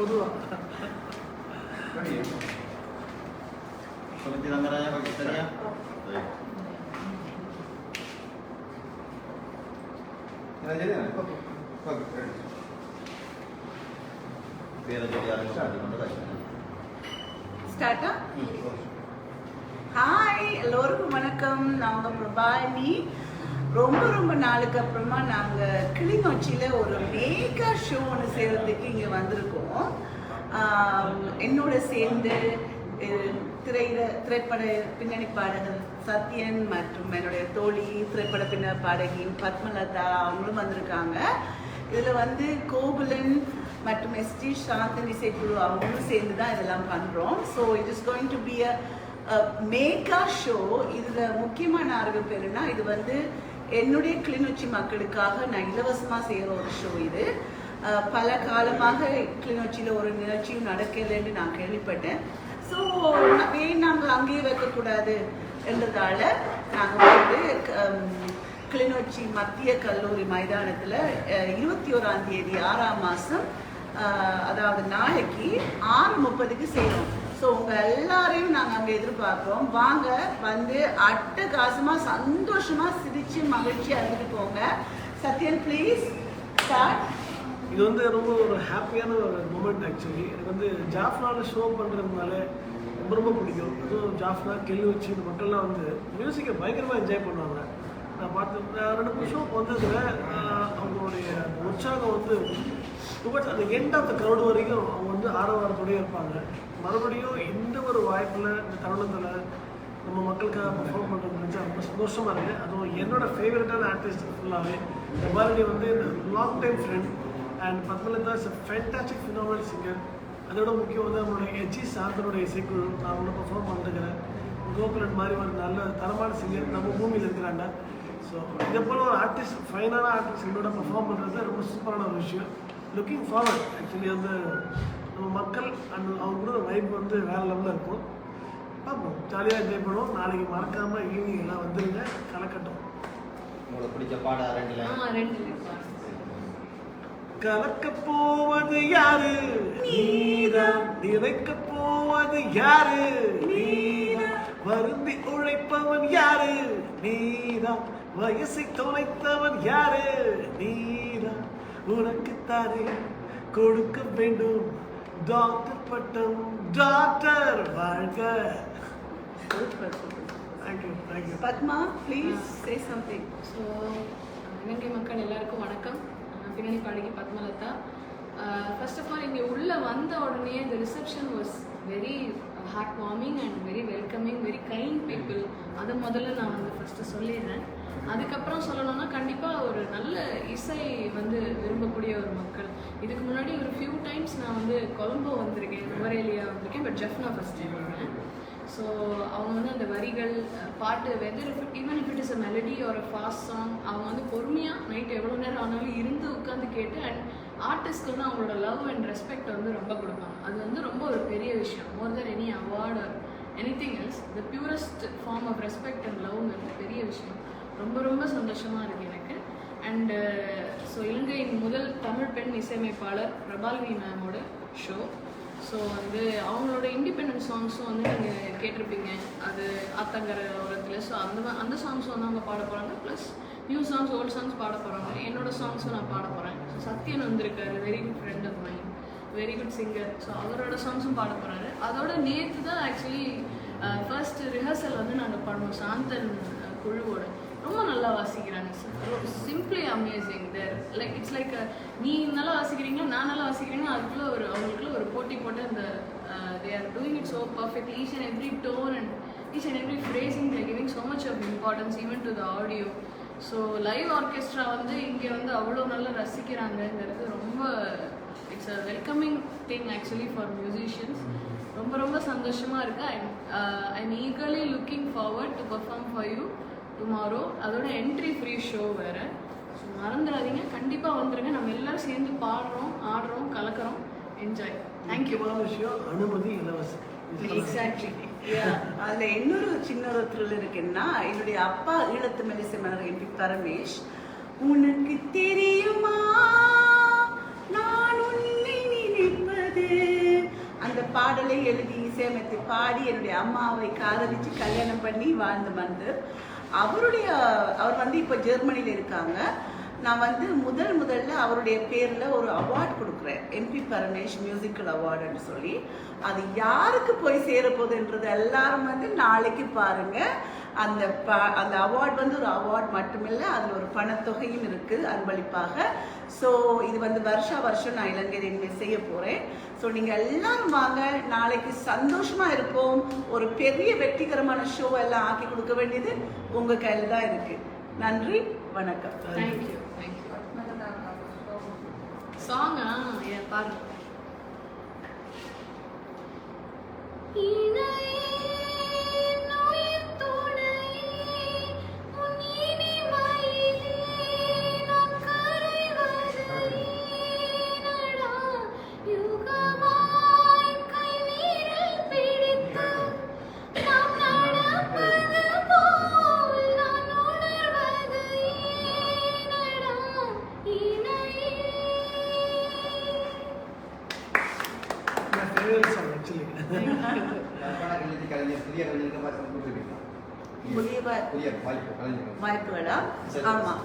பொதுவாக சொல்லி ஹாய் எல்லோருக்கும் வணக்கம். நாங்கள் பிரபானி ரொம்ப ரொம்ப நாளுக்கு அப்புறமா நாங்கள் கிளிநொச்சியில் ஒரு மேகா ஷோ ஒன்று செய்கிறதுக்கு இங்கே வந்திருக்கோம். என்னோட சேர்ந்து திரையில திரைப்பட பின்னணி பாடகர் சத்யன் மற்றும் என்னுடைய தோழி திரைப்பட பின்ன பாடகி பத்மலதா அவங்களும் வந்திருக்காங்க. இதில் வந்து கோகுலன் மற்றும் எஸ்டி சாந்தன் இசைக்குழு அவங்களும் சேர்ந்து தான் இதெல்லாம் பண்ணுறோம் so it is going to be a mega show இதில் முக்கியமான ஆர்வம் பேருன்னா இது வந்து என்னுடைய கிளிநொச்சி மக்களுக்காக நான் இலவசமாக செய்கிற ஒரு ஷோ இது. பல காலமாக கிளிநொச்சியில் ஒரு நிகழ்ச்சியும் நடக்கலைன்னு நான் கேள்விப்பட்டேன். ஸோ ஏன் நாங்கள் அங்கேயே வைக்கக்கூடாது என்றதால நாங்கள் வந்து கிளிநொச்சி மத்திய கல்லூரி மைதானத்தில் இருபத்தி ஓராம் தேதி ஆறாம் மாதம் அதாவது நாளைக்கு ஆறு முப்பதுக்கு செய்கிறோம் ஸோ உங்கள் எல்லாரையும் நாங்கள் அங்கே எதிர்பார்க்குறோம். வாங்க வந்து அட்டகாசமாக சந்தோஷமாக சிரித்து மகிழ்ச்சியாக இருந்துட்டு போங்க. சத்யன் ப்ளீஸ் ஸ்டார்ட் இது வந்து ரொம்ப ஒரு ஹாப்பியான ஒரு மூமெண்ட் ஆக்சுவலி எனக்கு வந்து ஜாஃப்னால ஷோ பண்ணுறதுனால ரொம்ப ரொம்ப பிடிக்கும். அதுவும் ஜாஃப்னா கெல்லு வச்சு இந்த மக்கள்லாம் வந்து மியூசிக்கை பயங்கரமாக என்ஜாய் பண்ணுவாங்க. நான் பார்த்து ரெண்டு மூணு ஷோ வந்ததில் அவங்களுடைய உற்சாகம் வந்து டுவர்ட்ஸ் அந்த எண்ட் ஆஃப் த க்ரௌட் வரைக்கும் அவங்க வந்து ஆரவாரத்தோடய இருப்பாங்க. மறுபடியும் இந்த ஒரு வாய்ப்பில் இந்த தருணத்தில் நம்ம மக்களுக்காக பர்ஃபார்ம் பண்ணுறது நினச்சா ரொம்ப சந்தோஷமாக இருக்குது அதுவும் என்னோட ஃபேவரட்டான ஆர்டிஸ்ட் ஃபுல்லாகவே பிரபாரதி வந்து long time friend and Padmalatha is a fantastic phenomenal singer அதோட முக்கியம் வந்து நம்மளுடைய எச்சி சாந்தனுடைய இசைக்குழு நான் அவங்கள பர்ஃபார்ம் பண்ணிருக்கிறேன். கோகுலன் மாதிரி ஒரு நல்ல தரமான சிங்கர் நம்ம பூமியில் இருக்கிறாங்க ஸோ இதை போல ஒரு ஆர்டிஸ்ட் ஃபைனான ஆர்டிஸ்ட் என்னோட பர்ஃபார்ம் பண்ணுறது ரொம்ப சூப்பரான ஒரு விஷயம். லுக்கிங் ஃபார்வர்ட் ஆக்சுவலி வந்து நம்ம மக்கள் அந்த அவங்க கூட வைப் வந்து வேறு லெவலில் இருக்கும். பார்ப்போம். ஜாலியாக என்ஜாய் பண்ணுவோம். நாளைக்கு மறக்காமல் ஈவினிங் எல்லாம் வந்துருங்க. கலக்கட்டும் உங்களுக்கு பிடிச்ச பாட ரெண்டுல? ஆமா ரெண்டு கலக்க போவது யாரு? நீதான் நிறைக்க போவது யாரு? நீதான் வருந்தி உழைப்பவன் யாரு? நீதான் வயசை தொலைத்தவன் யாரு? நீதான் உனக்குத்தானே கொடுக்க வேண்டும். டாக்டர் பட்டம் டாக்டர் வாழ்க. Padma please say something so Ilangai மக்கள் எல்லாருக்கும் வணக்கம். நான் பாடகி பத்மலதா. ஃபர்ஸ்ட் ஆஃப் ஆல் இங்கே உள்ளே வந்த உடனே இந்த reception was very heart warming and very welcoming very kind people அதை முதல்ல நான் வந்து ஃபஸ்ட்டு சொல்லிடுறேன். அதுக்கப்புறம் சொல்லணும்னா கண்டிப்பாக ஒரு நல்ல இசை வந்து விரும்பக்கூடிய ஒரு மக்கள். இதுக்கு முன்னாடி ஒரு ஃபியூ டைம்ஸ் நான் வந்து கொலம்போ வந்திருக்கேன் நுவரேலியா வந்திருக்கேன் பட் ஜெஃப்னா ஃபஸ்ட் டைம் வந்தேன். ஸோ அவங்க வந்து அந்த வரிகள் பாட்டு whether even if it is a melody ஒரு ஃபாஸ்ட் சாங் அவங்க வந்து பொறுமையாக நைட் எவ்வளோ நேரம் ஆனாலும் இருந்து உட்காந்து கேட்டு அண்ட் ஆர்டிஸ்ட்க்கு வந்து அவங்களோட லவ் அண்ட் ரெஸ்பெக்ட் வந்து ரொம்ப கொடுப்பாங்க. அது வந்து ரொம்ப ஒரு பெரிய விஷயம். More than any award or any thing else the purest form of respect and லவ்ங்கிறது பெரிய விஷயம். ரொம்ப ரொம்ப சந்தோஷமாக இருக்குது எனக்கு. அண்டு ஸோ இலங்கையின் முதல் தமிழ் பெண் இசையமைப்பாளர் பிரபால்வி மேமோட ஷோ ஸோ வந்து அவங்களோட இண்டிபெண்டன்ட் சாங்ஸும் வந்து நீங்கள் கேட்டிருப்பீங்க. அது ஆத்தங்கர ஓரத்தில் ஸோ அந்த அந்த சாங்ஸும் வந்து அவங்க பாட போகிறாங்க plus new songs old songs பாட போகிறாங்க என்னோட சாங்ஸும் நான் பாட போகிறேன் ஸோ சத்யன் வந்திருக்காரு. Very good friend of mind very good singer so அவரோட சாங்ஸும் பாட போகிறாரு அதோட நேற்று தான் ஆக்சுவலி ஃபர்ஸ்ட் ரிஹர்சல் வந்து நாங்கள் பண்ணோம். சாந்தன் குழுவோட. ரொம்ப நல்லா வாசிக்கிறாங்க simply amazing there like it's like நீ நல்லா வாசிக்கிறீங்களோ நான் நல்லா வாசிக்கிறீங்களோ அதுக்குள்ள ஒரு அவங்களுக்குள்ள ஒரு போட்டி போட்டு அந்த they are doing it so perfect each and every tone and each and every phrasing there giving so much of importance even to the audio so live orchestra வந்து இங்கே வந்து அவ்வளோ நல்லா ரசிக்கிறாங்கங்கிறது ரொம்ப it's a welcoming thing actually for musicians ரொம்ப ரொம்ப சந்தோஷமாக இருக்குது I I'm eagerly looking forward to perform for you tomorrow அதோட என்ட்ரி ஃப்ரீ ஷோ வேறு. ஸோ மறந்துடாதீங்க. கண்டிப்பாக வந்துருங்க. நம்ம எல்லாரும் சேர்ந்து பாடுறோம் ஆடுறோம் கலக்கிறோம். என்ஜாய் தேங்க்யூ விஷயம் அனுமதி இலவசம். எக்ஸாக்ட்லி அதுல இன்னொரு சின்ன ஒரு த்ரில் இருக்குன்னா என்னுடைய அப்பா ஈழத்து மெலிசை மலர் எம்பி பரமேஷ் உனக்கு தெரியுமா? நான் உன்னை நினைப்பது. பாடல்களை எழுதி இசையமைத்து பாடி என்னுடைய அம்மாவை காதலிச்சு கல்யாணம் பண்ணி வாழ்ந்து வந்து அவருடைய அவர் வந்து இப்போ ஜெர்மனியில் இருக்காங்க. நான் வந்து முதல் முதல்ல அவருடைய பேரில் ஒரு அவார்ட் கொடுக்குறேன். எம்பி பரமேஷ் மியூசிக்கல் அவார்டுன்னு சொல்லி. அது யாருக்கு போய் சேரப்போகுதுன்றது எல்லாரும் வந்து நாளைக்கு பாருங்க. அந்த ப அந்த அவார்ட் வந்து ஒரு அவார்ட் மட்டுமில்லை அதில் ஒரு பணத்தொகையும் இருக்குது அன்பளிப்பாக. ஸோ இது வந்து வருஷா வருஷம் நான் இலங்கையில் இனிமேல் செய்ய போகிறேன் ஸோ நீங்கள் எல்லாரும் வாங்க நாளைக்கு சந்தோஷமாக இருப்போம். ஒரு பெரிய வெற்றிகரமான ஷோ எல்லாம் ஆக்கி கொடுக்க வேண்டியது உங்கள் கையில் தான் இருக்குது நன்றி வணக்கம். தேங்க்யூ தேங்க்யூ சாங்கா ஏன்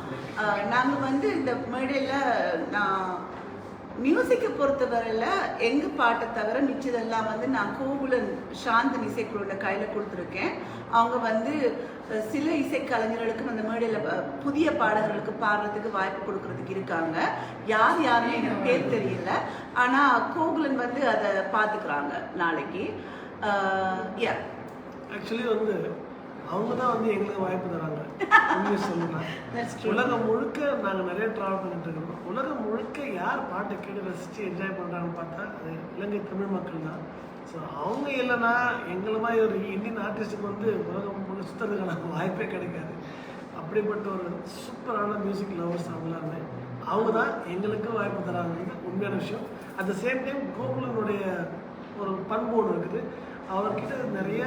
சரி. நாங்கள் வந்து இந்த மேடையில் நான் மியூசிக்கை பொறுத்தவரையில் எங்கள் பாட்டை தவிர மிச்சதெல்லாம் வந்து நான் கோகுலன் சாந்தன் இசைக்குழுவோட கையில் கொடுத்துருக்கேன். அவங்க வந்து சில இசைக்கலைஞர்களுக்கும் அந்த மேடையில் புதிய பாடகர்களுக்கு பாடுறதுக்கு வாய்ப்பு கொடுக்கறதுக்கு இருக்காங்க. யார் யாருன்னு எனக்கு பேர் தெரியல. ஆனால் கோகுலன் வந்து அதை பார்த்துக்கிறாங்க நாளைக்கு. யா ஆக்சுவலி வந்து அவங்க தான் வந்து எங்களுக்கு வாய்ப்பு தராங்க. உண்மையை true. உலகம் முழுக்க நாங்கள் நிறைய ட்ராவல் பண்ணிட்டு இருக்கோம். உலகம் முழுக்க யார் பாட்டை கேட்டு ரசித்து என்ஜாய் பண்ணுறாங்கன்னு பார்த்தா அது இலங்கை தமிழ் மக்கள் தான். ஸோ அவங்க இல்லைன்னா எங்களை மாதிரி ஒரு இந்தியன் ஆர்டிஸ்ட்டுக்கு வந்து உலகம் முழு சுற்றுறதுக்கான வாய்ப்பே கிடைக்காது. அப்படிப்பட்ட ஒரு சூப்பரான மியூசிக் லவர்ஸ் அவங்க எல்லாருமே. அவங்க தான் எங்களுக்கு வாய்ப்பு தராங்க. உண்மையான விஷயம். அட் த சேம் டைம் கோகுலனுடைய ஒரு பண்பு ஒன்று இருக்குது. அவர்கிட்ட நிறைய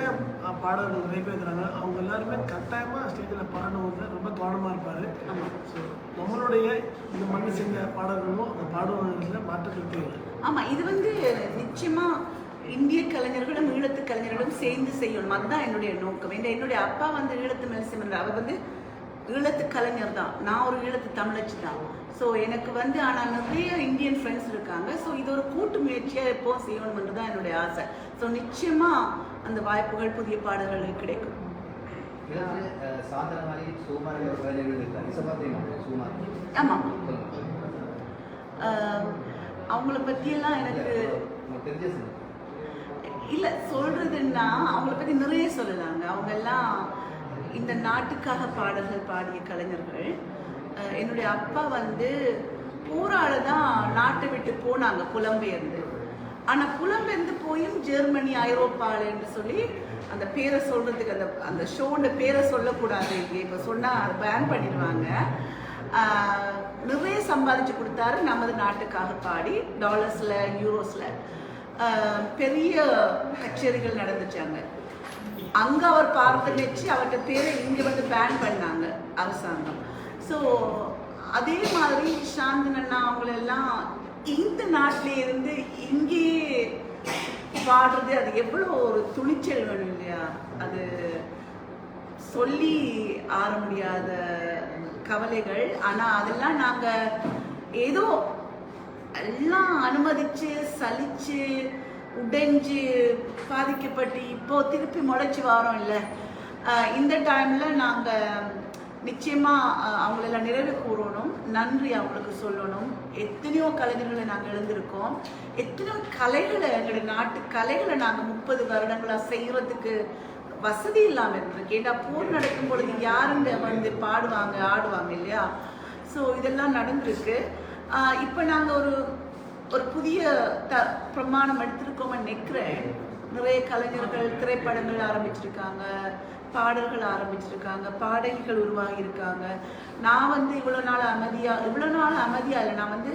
பாடல்கள் நிறைய பேர் இருக்கிறாங்க அவங்க எல்லாருமே கட்டாயமாக ஸ்டேஜில் பாடும்போது ரொம்ப கவனமாக இருப்பார். ஸோ நம்மளுடைய இந்த மண்ணை செஞ்ச பாடல்களும் அந்த பாடுவதில் மாற்றத்திற்கு இல்லை ஆமா இது வந்து நிச்சயமா இந்திய கலைஞர்களும் ஈழத்து கலைஞர்களும் சேர்ந்து செய்யணும். அதுதான் என்னுடைய நோக்கம். ஏன்னா என்னுடைய அப்பா வந்து ஈழத்து மெல்சிமன் அவர் வந்து ஈழத்து கலைஞர் தான். நான் ஒரு ஈழத்து தமிழச்சி தான். ஸோ எனக்கு வந்து ஆனால் நிறைய இந்தியன் ஃப்ரெண்ட்ஸ் இருக்காங்க. ஸோ இது ஒரு கூட்டு முயற்சியாக எப்போ செய்யணும்ன்றது தான் என்னுடைய ஆசை. ஸோ நிச்சயமா அந்த வாய்ப்புகள் புதிய பாடல்கள் கிடைக்கும். ஆமாம் அவங்கள பற்றியெல்லாம் எனக்கு. இல்ல சொல்றதுன்னா அவங்கள பத்தி நிறைய சொல்லலாங்க. அவங்க எல்லாம் இந்த நாட்டுக்காக பாடல்கள் பாடிய கலைஞர்கள் என்னுடைய அப்பா வந்து போராட தான் நாட்டை விட்டு போனாங்க புலம்பெயர்ந்து. ஆனால் புலம்பெயர்ந்து போயும் ஜெர்மனி ஐரோப்பாவில் என்று சொல்லி அந்த பேரை சொல்றதுக்கு அந்த அந்த ஷோட பேரை சொல்லக்கூடாது இங்கே. இப்போ சொன்னால் அதை பேன் பண்ணிடுவாங்க. நிறைய சம்பாதிச்சு கொடுத்தாரு நமது நாட்டுக்காக பாடி டாலர்ஸில் யூரோஸில் பெரிய கச்சேரிகள் நடந்துச்சாங்க அங்க அவர் பார்த்து வச்சு அவர்கிட்ட பேரை இங்க வந்து பேன் பண்ணாங்க அரசாங்கம். ஸோ அதே மாதிரி சாந்தன் அண்ணா அவங்களெல்லாம் இந்த நாட்டிலே இருந்து இங்கேயே பாடுறது அது எவ்வளோ ஒரு துணிச்சல் வேணும் இல்லையா? அது சொல்லி ஆற முடியாத கவலைகள். ஆனால் அதெல்லாம் நாங்க ஏதோ எல்லாம் அனுமதிச்சு சலிச்சு உடைஞ்சு பாதிக்கப்பட்டு இப்போ திருப்பி முளைச்சி வரோம் இல்லை. இந்த டைம்ல நாங்கள் நிச்சயமா அவங்களெல்லாம் நிறைவு கூறணும். நன்றி அவங்களுக்கு சொல்லணும். எத்தனையோ கலைஞர்களை நாங்கள் எழுந்திருக்கோம் எத்தனையோ கலைகளை எங்களுடைய நாட்டு கலைகளை நாங்கள் முப்பது வருடங்களாக செய்யறதுக்கு வசதி இல்லாமல் இருந்திருக்கு ஏன்னா போர் நடக்கும் பொழுது யாருங்க வந்து பாடுவாங்க ஆடுவாங்க இல்லையா? ஸோ இதெல்லாம் நடந்திருக்கு. இப்போ நாங்கள் ஒரு ஒரு புதிய த பிரமாணம் எடுத்திருக்கோம்னு நிற்கிறேன் நிறைய கலைஞர்கள் திரைப்படங்கள் ஆரம்பிச்சிருக்காங்க பாடல்கள் ஆரம்பிச்சிருக்காங்க பாடகிகள் உருவாகி இருக்காங்க நான் வந்து இவ்வளோ நாள் அமைதியாக இவ்வளோ நாள் அமைதியாக இல்லை. நான் வந்து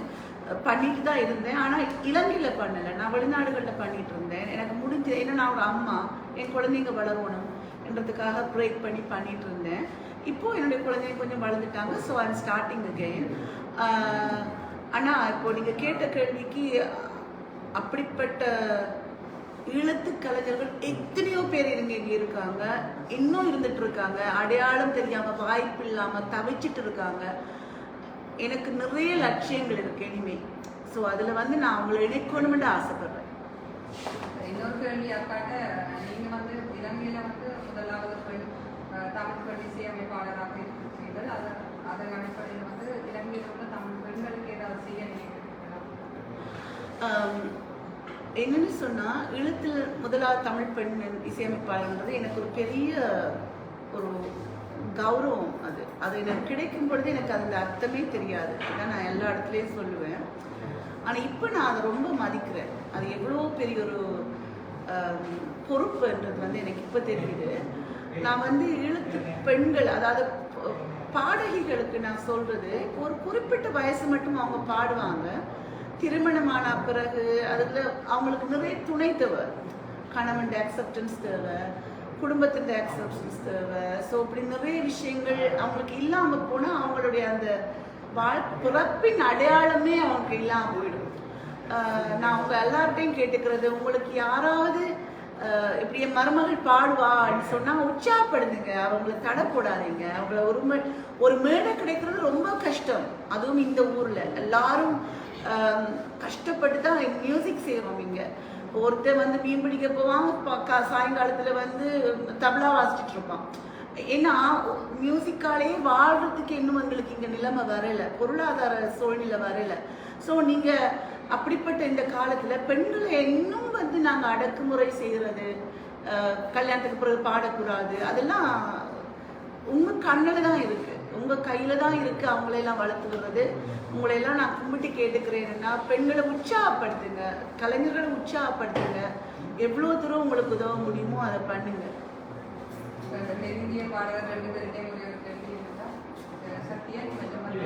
பண்ணிட்டு தான் இருந்தேன். ஆனால் இலங்கையில் பண்ணலை. நான் வெளிநாடுகளில் பண்ணிட்டு இருந்தேன். எனக்கு முடிஞ்சது ஏன்னா நான் ஒரு அம்மா. என் குழந்தைங்க வளரணும் என்றதுக்காக பிரேக் பண்ணி பண்ணிட்டு இருந்தேன். இப்போது என்னுடைய குழந்தைங்க கொஞ்சம் வளர்ந்துட்டாங்க. ஸோ ஐம் ஸ்டார்டிங் அகெயின் ஆனால் இப்போ நீங்கள் கேட்ட கேள்விக்கு அப்படிப்பட்ட ஈழத்து கலைஞர்கள் எத்தனையோ பேர் இங்க இருக்காங்க. இன்னும் இருந்துட்டு இருக்காங்க. அடையாளம் தெரியாமல் வாய்ப்பு இல்லாமல் தவிச்சிட்டு இருக்காங்க. எனக்கு நிறைய லட்சியங்கள் இருக்கு இனிமே. ஸோ அதில் வந்து நான் அவங்களை இணைக்கணும்னு ஆசைப்படுறேன். இன்னொரு கேள்வி அக்காட்ட வந்து இலங்கையில் வந்து முதலாவது பெண் தமிழ் பெண் இசையமைப்பாளராக இருக்கிறீர்கள் அதை அதன் அடிப்படையில் வந்து இலங்கையில் உள்ள தமிழ் பெண்களுக்கு என்னன்னு சொன்னால் எழுத்தில் முதலாவது தமிழ் பெண் இசையமைப்பாளர்ன்றது எனக்கு ஒரு பெரிய ஒரு கௌரவம் அது. அது எனக்கு கிடைக்கும் பொழுது எனக்கு அந்த அர்த்தமே தெரியாது. இதான் நான் எல்லா இடத்துலையும் சொல்லுவேன். ஆனால் இப்போ நான் அதை ரொம்ப மதிக்கிறேன். அது எவ்வளோ பெரிய ஒரு பொறுப்புன்றது வந்து எனக்கு இப்போ தெரியுது. நான் வந்து எழுத்து பெண்கள் அதாவது பாடகிகளுக்கு நான் சொல்றது ஒரு குறிப்பிட்ட வயசு மட்டும் அவங்க பாடுவாங்க. திருமணமான பிறகு அதில் அவங்களுக்கு நிறைய துணை தேவை. கணவன் அக்செப்டன்ஸ் தேவை குடும்பத்தின் அக்செப்டன்ஸ் தேவை. ஸோ இப்படி நிறைய விஷயங்கள் அவங்களுக்கு இல்லாமல் போனால் அவங்களுடைய அந்த வாழ் பிறப்பின் அடையாளமே அவங்களுக்கு இல்லாமல் போயிடும். நான் அவங்க எல்லார்ட்டையும் கேட்டுக்கிறது உங்களுக்கு யாராவது இப்படி என் மருமகள் பாடுவான்னு சொன்னால் உற்சாகப்படுதுங்க அவங்கள தடை போடாதீங்க அவங்கள ஒரு மே- ஒரு மேடை கிடைக்கிறது ரொம்ப கஷ்டம். அதுவும் இந்த ஊரில். எல்லாரும் கஷ்டப்பட்டு தான் மியூசிக் செய்வோம் இங்கே. ஒருத்தர் வந்து மீன் பிடிக்க போவான் ப- வந்து தபலா வாசிச்சுட்டு இருப்பான். ஏன்னா மியூசிக்காலேயே வாழ்கிறதுக்கு இன்னும் எங்களுக்கு இங்கே நிலைமை வரலை. பொருளாதார சூழ்நிலை வரலை. ஸோ நீங்கள் அப்படிப்பட்ட இந்த காலத்தில் பெண்களை இன்னும் வந்து நாங்கள் அடக்குமுறை செய்கிறது கல்யாணத்துக்கு பிறகு பாடக்கூடாது அதெல்லாம் உங்க கண்ணில் தான் இருக்குது உங்கள் கையில் தான் இருக்குது அவங்களை எல்லாம் வளர்த்து வர்றது உங்களை நான் கும்பிட்டு கேட்டுக்கிறேன்னா பெண்களை உற்சாகப்படுத்துங்க. கலைஞர்களை உற்சாகப்படுத்துங்க. எவ்வளோ தூரம் உங்களுக்கு உதவ முடியுமோ அதை பண்ணுங்க. இப்ப இந்த தென்னிந்திய பாடகர் ரெண்டு பேருடைய ஒரே ஒரு கேள்வி இருந்தா அஹ், சத்யன் மற்றும் மற்ற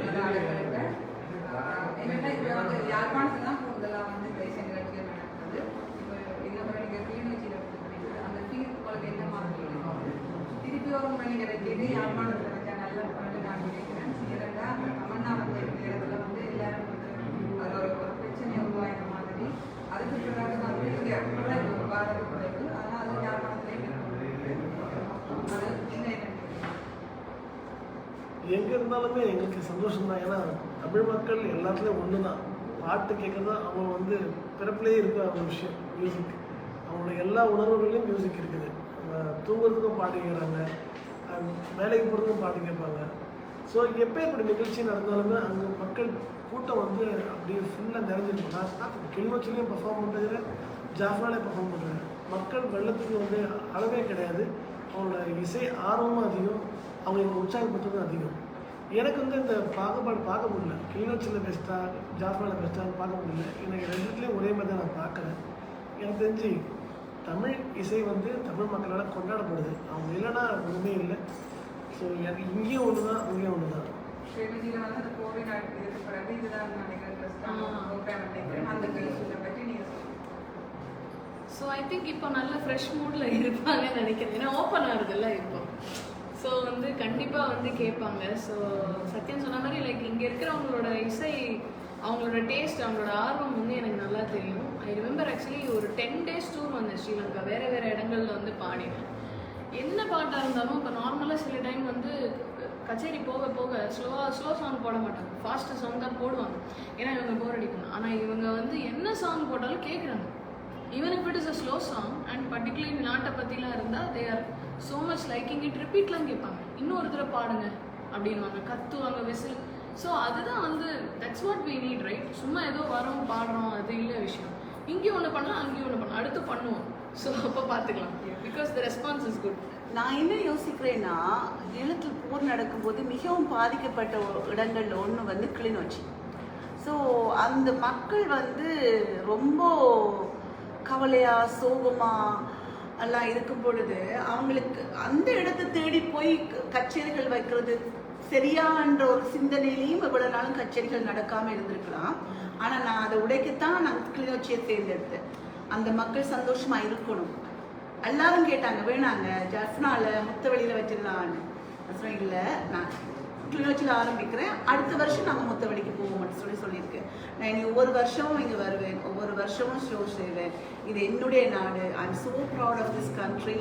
வந்து யாழ்ப்பாணத்தில் தான் கூடுதலா வந்து இந்த இசை நிகழ்ச்சிகள் நடக்குது இப்போ இந்த நீங்கள் நீங்க அந்த ஃபீல் உங்களுக்கு என்ன மாதிரி இருக்கு? திருப்பி ஒரு முறை நீங்க வைக்கிறது யாழ்ப்பாணத்துல வச்சா நல்ல நான் நினைக்கிறேன் சீரண்டா தமன்னா வந்து இடத்துல வந்து எல்லாரும் வந்து அது ஒரு ஒரு பிரச்சனையை உருவாகிற மாதிரி அதுக்கு பிறகு வந்து இங்க குறைவு வாரது ஆனால் அது யாழ்ப்பாணத்திலே அது என்ன எங்கே இருந்தாலுமே எங்களுக்கு சந்தோஷம் தான். ஏன்னா தமிழ் மக்கள் எல்லாத்துலேயும் ஒன்று தான் பாட்டு கேட்குறது அவங்க வந்து பிறப்புலேயே இருக்க ஒரு விஷயம் மியூசிக் அவங்களோட எல்லா உணர்வுகளையும் மியூசிக் இருக்குது. அவங்க தூங்குறதுக்கும் பாட்டு கேட்குறாங்க. வேலைக்கு போகிறதுக்கும் பாட்டு கேட்பாங்க. ஸோ எப்போ இப்படி நிகழ்ச்சி நடந்தாலுமே அங்கே மக்கள் கூட்டம் வந்து அப்படியே ஃபுல்லாக நிறைஞ்சிருக்கும். நான் கிளிநொச்சிலையும் பர்ஃபார்ம் பண்ணுறது ஜாஃப்ராலே பர்ஃபார்ம் பண்ணுறேன் மக்கள் வெள்ளத்துக்கு வந்து அளவே கிடையாது. அவங்களோட இசை ஆர்வமும் அதிகம். அவங்க எங்களை உற்சாகப்படுத்துறதும் அதிகம். எனக்கு வந்து இந்த பாகுபாடு பார்க்க முடியல. கிளிநொச்சியில் பெஸ்ட்டாக ஜாஃப்ராவில் பெஸ்ட்டாக பார்க்க முடியல. எனக்கு ரெண்டுத்துலேயும் ஒரே மாதிரி தான் நான் பார்க்குறேன். எனக்கு தெரிஞ்சு தமிழ் இசை வந்து தமிழ் மக்களால் கொண்டாடப்படுது. அவங்க இல்லைன்னா ஒன்றுமே இல்லை. ஸோ எனக்கு இங்கேயும் ஒன்று தான் அங்கேயும் ஒன்று தான் ஸ்ரீமதியில வந்து அந்த கோவிட் இதுக்கு பிறகு இதுதான் நினைக்கிறேன். ப்ரோக்ராம் நினைக்கிறேன் அந்த கேள்வியை பற்றி நீங்க சொல்லுங்க. ஸோ ஐ திங்க் இப்போ நல்ல ஃப்ரெஷ் மூடில் இருப்பாங்கன்னு நினைக்கிறேன். ஏன்னா ஓப்பன் ஆகுதுல்ல இப்போ. ஸோ வந்து கண்டிப்பாக வந்து கேட்பாங்க. ஸோ சத்யன் சொன்ன மாதிரி லைக் இங்கே இருக்கிறவங்களோட இசை அவங்களோட டேஸ்ட் அவங்களோட ஆர்வம் வந்து எனக்கு நல்லா தெரியும். ஐ ரிமெம்பர் ஆக்சுவலி ஒரு டென் டேஸ் டூர் வந்தேன் ஸ்ரீலங்கா. வேறு வேறு இடங்கள்ல வந்து பாடினேன். என்ன பாட்டாக இருந்தாலும் இப்போ நார்மலாக சில டைம் வந்து கச்சேரி போக போக ஸ்லோவாக ஸ்லோ சாங் போட மாட்டாங்க. ஃபாஸ்ட் சாங் தான் போடுவாங்க. ஏன்னா இவங்க போர் அடிக்கணும். ஆனால் இவங்க வந்து என்ன சாங் போட்டாலும் கேட்குறாங்க even if it is a slow song and particular நாட்டை பற்றிலாம் இருந்தால் they are so much liking it ரிப்பீட்லாம் கேட்பாங்க. இன்னொரு தடவை பாடுங்க அப்படின்வாங்க கத்துவாங்க விசில். ஸோ அதுதான் வந்து that's what we need right சும்மா ஏதோ வரோம் பாடுறோம் அது இல்லை விஷயம். இங்கேயும் ஒன்று பண்ணலாம் அங்கேயும் ஒன்று பண்ணலாம். அடுத்து பண்ணுவோம். ஸோ அப்போ பார்த்துக்கலாம். Because the response is good நான் என்ன யோசிக்கிறேன்னா ஈழத்தில் போர் நடக்கும்போது மிகவும் பாதிக்கப்பட்ட இடங்களில் ஒன்று வந்து கிளிநொச்சி. ஸோ அந்த மக்கள் வந்து ரொம்ப கவலையாக சோகமாக எல்லாம் இருக்கும் பொழுது அவங்களுக்கு அந்த இடத்தை தேடி போய் கச்சேரிகள் வைக்கிறது சரியான்ற ஒரு சிந்தனையிலையும் இவ்வளவு நாளும் கச்சேரிகள் நடக்காமல் இருந்திருக்கலாம். ஆனால் நான் அதை உடைக்கத்தான் நான் கிளிநொச்சியை தேர்ந்தெடுத்தேன். அந்த மக்கள் சந்தோஷமா இருக்கணும். எல்லாரும் கேட்டாங்க வேணாங்க ஜஃப்னால முத்தவெளியில வச்சிடலான்னு. நான் இல்லை நான் கிளிநொச்சியில் ஆரம்பிக்கிறேன். அடுத்த வருஷம் நாங்கள் மொத்தவெளிக்கு போவோம்னு சொல்லி சொல்லியிருக்கேன் நான் இனி ஒவ்வொரு வருஷமும் இங்கே வருவேன். ஒவ்வொரு வருஷமும் ஷோ செய்வேன். இது என்னுடைய நாடு. I am so proud of this country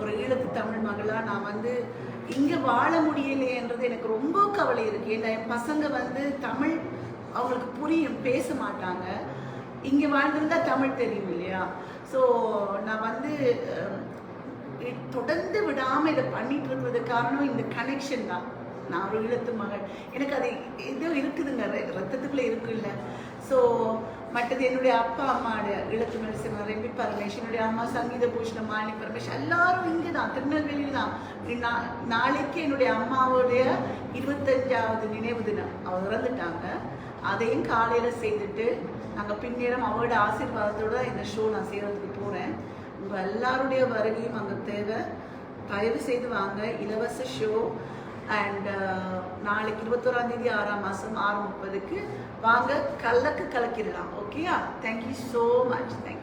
ஒரு ஈழத்து தமிழ் மகளாக நான் வந்து இங்கே வாழ முடியலையேன்றது எனக்கு ரொம்ப கவலை இருக்குது ஏன்னா என் பசங்க வந்து தமிழ் அவங்களுக்கு புரியும் பேச மாட்டாங்க. இங்கே வாழ்ந்திருந்தா தமிழ் தெரியும் இல்லையா? ஸோ நான் வந்து தொடர்ந்து விடாமல் இதை பண்ணிட்டு இருக்கிறது காரணம் இந்த கனெக்ஷன் தான். நான் ஒரு ஈழத்து மகள். எனக்கு அது இது இருக்குதுங்க. ர- ரத்தத்துக்குள்ளே இருக்கு இல்லை ஸோ மற்றது என்னுடைய அப்பா அம்மாவோட இழுத்து நர்சிவர் ரெம்பி பரமேஷ் என்னுடைய அம்மா சங்கீத பூஷணம் மாலினி பரமேஷ் எல்லாரும் இங்கே தான். திருநெல்வேலியில் தான். நாளைக்கு என்னுடைய அம்மாவுடைய இருபத்தஞ்சாவது நினைவு தினம். அவங்க இறந்துட்டாங்க. அதையும் காலையில் செய்துட்டு நாங்கள் பின்னிடம் அவரோட ஆசீர்வாதத்தோட இந்த ஷோ நான் செய்கிறதுக்கு போகிறேன் உங்கள் எல்லாருடைய வருகையும் அங்கே தேவை. தயவு செய்து வாங்க இலவச ஷோ அண்ட் நாளைக்கு இருபத்தோராம் தேதி ஆறாம் மாதம் ஆறு முப்பதுக்கு வாங்க கல்லக்கு கலக்கிடலாம். ஓகேயா தேங்க்யூ ஸோ மச் தேங்க்யூ